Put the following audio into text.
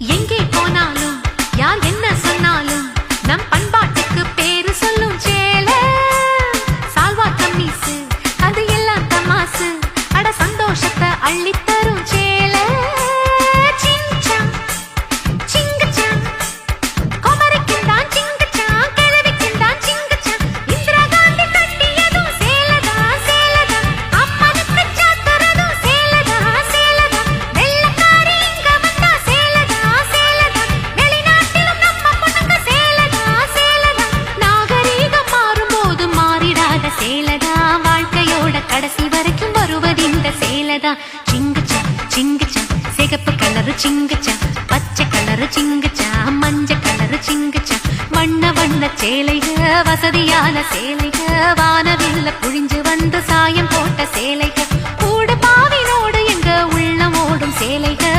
எங்கே போனாலும் இந்த சிங்குச்சா சிங்கச்சா. சிங்கச்சா சிகப்பு கலரு சிங்கச்சா. பச்சை கலரு சிங்கச்சா. மஞ்சள் கலரு சிங்கச்சா. வண்ண வண்ண சேலைக வசதியான சேலைக. வானவில்ல புழிஞ்சு வந்து சாயம் போட்ட சேலைக. கூட பாவினோடு எங்க உள்ளம் ஓடும் சேலைகள்